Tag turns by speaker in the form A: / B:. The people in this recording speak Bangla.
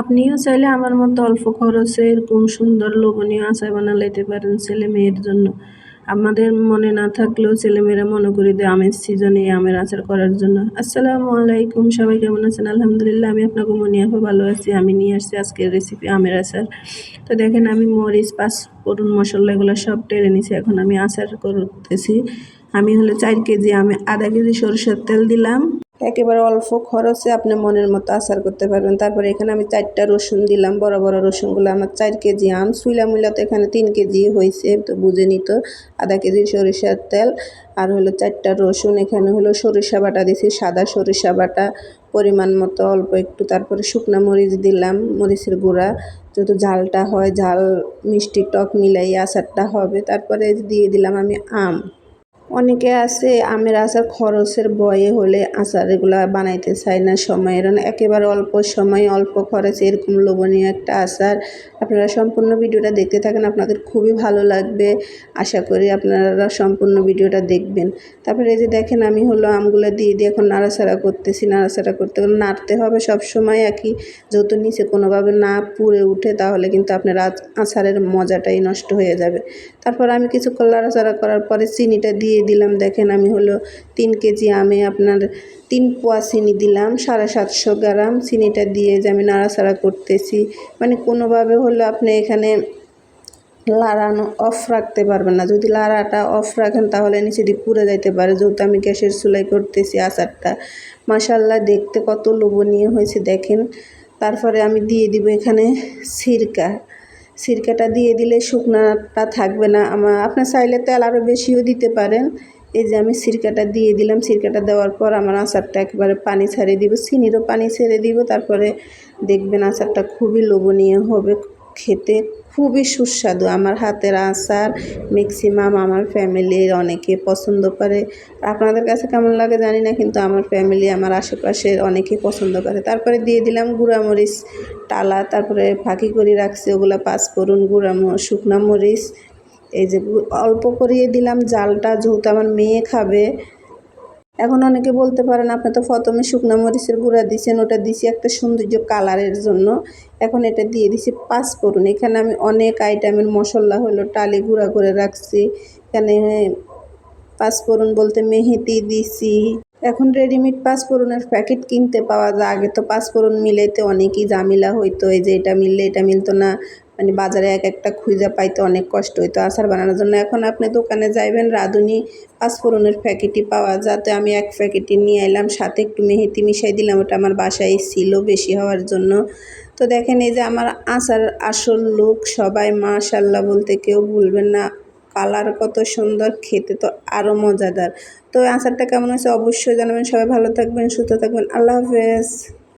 A: আপনিও চাইলে আমার মতো অল্প খরচে এরকম সুন্দর লোভনীয় আচার বানা লাইতে পারেন ছেলে মেয়ের জন্য। আমাদের মনে না থাকলেও ছেলেমেয়েরা মনে করে দেয়, আমের সিজনে আমের আচার করার জন্য। আসসালামু আলাইকুম, সবাই কেমন আছেন? আলহামদুলিল্লাহ, আমি আপনাকে মনে আপু ভালো আছি। আমি নিয়ে আসছি আজকের রেসিপি আমের আচার। তো দেখেন, আমি মরিচ, পাঁচ পড়ুন মশলা এগুলো সব টেরে নিছি। এখন আমি আচার করতেছি। আমি হলো চার কেজি আমি, আধা কেজি সরষের তেল দিলাম। একেবারে অল্প খরচে আপনি মনের মতো আচার করতে পারবেন। তারপরে এখানে আমি চারটা রসুন দিলাম, বড় বড় রসুনগুলো। আমার চার কেজি আম, সুইলা মুইলা তো এখানে তিন কেজি হয়েছে, তো বুঝে নিত। আধা কেজি সরিষার তেল, আর হলো চারটা রসুন। এখানে হলো সরিষা বাটা দিছি, সাদা সরিষা বাটা। পরিমাণ মতো অল্প একটু। তারপরে শুকনা মরিচ দিলাম, মরিচের গুঁড়া। যত ঝালটা হয়, ঝাল, মিষ্টি টক মিলাই আচারটা হবে। তারপরে দিয়ে দিলাম আমি আম। অনেকে আছে, আমের আচার খরচের বয়ে হলে আচার এগুলা বানাইতে চায় না, সময়ের একেবারে অল্প সময়, অল্প খরচে এরকম লোভনীয় একটা আচার। আপনারা সম্পূর্ণ ভিডিওটা দেখতে থাকেন, আপনাদের খুবই ভালো লাগবে। আশা করি আপনারা সম্পূর্ণ ভিডিওটা দেখবেন। তারপরে এই যে দেখেন, আমি হলো আমগুলো দিয়ে দিয়ে এখন নাড়াচাড়া করতেছি, নাড়াচাড়া করতে গেলে নাড়তে হবে সব সময় একই। যেহেতু নিচে কোনোভাবে না পুড়ে উঠে, তাহলে কিন্তু আপনার আচারের মজাটাই নষ্ট হয়ে যাবে। তারপর আমি কিছুক্ষণ নাড়াচাড়া করার পরে চিনিটা দিয়ে দিলাম। দেখেন আমি হলো তিন কেজি আমে আপনার তিন পোয়া চিনি দিলাম, সাড়ে সাতশো গ্রাম চিনিটা দিয়ে যে আমি নাড়াচাড়া করতেছি। মানে কোনোভাবে হলো আপনি এখানে লাড়ানো অফ রাখতে পারবেন না। যদি লাড়াটা অফ রাখেন তাহলে নিচে দিয়ে পুড়ে যাইতে পারে। যেহেতু আমি গ্যাসের চুলাই করতেছি আচারটা। মাসাল্লাহ দেখতে কত লোভনীয় হয়েছে দেখেন। তারপরে আমি দিয়ে দিব এখানে সিরকা। সিরকাটা দিয়ে দিলে শুকনাটা থাকবে না। আমার আপনার চাইলে তেল আরও বেশিও দিতে পারেন। এই যে আমি সিরকাটা দিয়ে দিলাম, সিরকাটা দেওয়ার পর আমার আচারটা একবারে পানি ছাড়িয়ে দিব, চিনিরও পানি ছেড়ে দিব, তারপরে দেখবেন আচারটা খুবই লোভনীয় হবে। খেতে খুবই সুস্বাদু। আমার হাতের আচার ম্যাক্সিমাম আমার ফ্যামিলির অনেকে পছন্দ করে। আপনাদের কাছে কেমন লাগে জানি না, কিন্তু আমার ফ্যামিলি আমার আশেপাশের অনেকেই পছন্দ করে। তারপরে দিয়ে দিলাম গুঁড়ামরিচ, টালা, তারপরে ফাঁকি করে রাখছি ওগুলো পাঁচফোড়ন গুঁড়া শুকনা মরিচ। এই যে অল্প করিয়ে দিলাম জালটা, যেহেতু আমার মেয়ে খাবে এখন অনেকে বলতে পারেন, আপনি তো প্রথমে শুকনো মরিচের গুঁড়া দিয়েছেন, ওটা দিছি একটা সৌন্দর্য কালারের জন্য। এখন এটা দিয়ে দিছি পাঁচফোড়ন এখানে আমি অনেক আইটেমের মশলা হলো টালি গুঁড়া করে রাখছি। এখানে পাঁচফোড়ন বলতে মেহেদি দিছি এখন রেডিমেড পাঁচফোড়নের প্যাকেট কিনতে পাওয়া যায়। আগে তো পাঁচফোড়ন মিলাইতে অনেকই জামিলা হইতো। এই যে এটা মিললে এটা মিলতো না। মানে বাজারে এক একটা খুঁজে পাইতে অনেক কষ্ট হইতো আচার বানানোর জন্য। এখন আপনি দোকানে যাইবেন, রাঁধুনি পাঁচফোড়নের প্যাকেটই পাওয়া যাতে আমি এক প্যাকেটই নিয়ে এলাম সাথে একটু মেহেতি মিশাই দিলাম, ওটা আমার বাসায় ছিল বেশি হওয়ার জন্য। তো দেখেন এই যে আমার আচার আসল লোক সবাই মাশাল্লাহ বলতে কেউ ভুলবেন না। কালার কত সুন্দর, খেতে তো আরও মজাদার। তো আচারটা কেমন হয়েছে অবশ্যই জানাবেন। সবাই ভালো থাকবেন, সুস্থ থাকবেন। আল্লাহ হাফেজ।